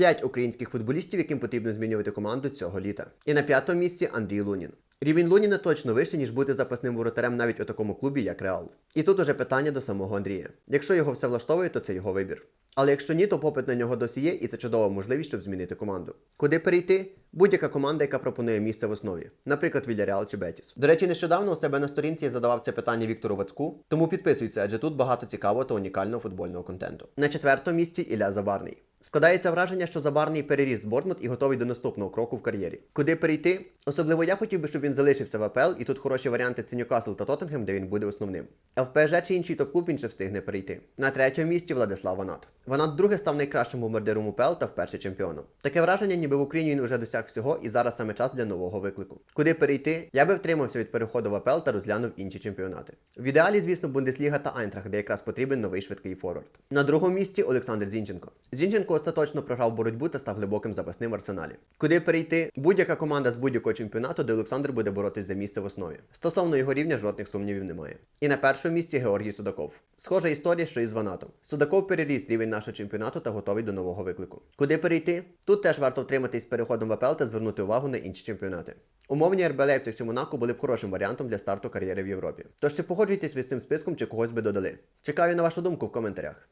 П'ять українських футболістів, яким потрібно змінювати команду цього літа. І на п'ятому місці Андрій Лунін. Рівень Луніна точно вищий, ніж бути запасним воротарем навіть у такому клубі, як Реал. І тут уже питання до самого Андрія. Якщо його все влаштовує, то це його вибір. Але якщо ні, то попит на нього досі є, і це чудова можливість, щоб змінити команду. Куди перейти? Будь-яка команда, яка пропонує місце в основі, наприклад, Вільяреал чи Бетіс. До речі, нещодавно у себе на сторінці я задавав це питання Віктору Вацку, тому підписуйся, адже тут багато цікавого та унікального футбольного контенту. На четвертому місці Ілля Забарний. Складається враження, що Забарний переріс Бортмут і готовий до наступного кроку в кар'єрі. Куди перейти? Особливо я хотів би, щоб він залишився в АПЛ, і тут хороші варіанти це Ньюкасл та Тоттенгем, де він буде основним. А в ПСЖ чи інший топ-клуб він ще встигне перейти. На третьому місці Владислав Ванат. Ванат друге став найкращим бомбардиром УПЛ та вперше чемпіоном. Таке враження, ніби в Україні він уже досяг всього, і зараз саме час для нового виклику. Куди перейти? Я би втримався від переходу в АПЛ та розглянув інші чемпіонати. В ідеалі, звісно, Бундесліга та Айнтрах, де якраз потрібен новий швидкий форвард. На другому місці Олександр Зінченко. Зінченко остаточно програв боротьбу та став глибоким запасним в арсеналі. Куди перейти? Будь-яка команда з будь-якого чемпіонату, де Олександр буде боротись за місце в основі. Стосовно його рівня жодних сумнівів немає. І на першому місці Георгій Судаков. Схожа історія, що і з Ванатом. Судаков переріс рівень нашого чемпіонату та готовий до нового виклику. Куди перейти? Тут теж варто втриматись переходом в АПЛ та звернути увагу на інші чемпіонати. Умовні РБ Лейпциг чи Монако були б хорошим варіантом для старту кар'єри в Європі. Тож чи погоджуєтесь з цим списком, чи когось би додали? Чекаю на вашу думку в коментарях.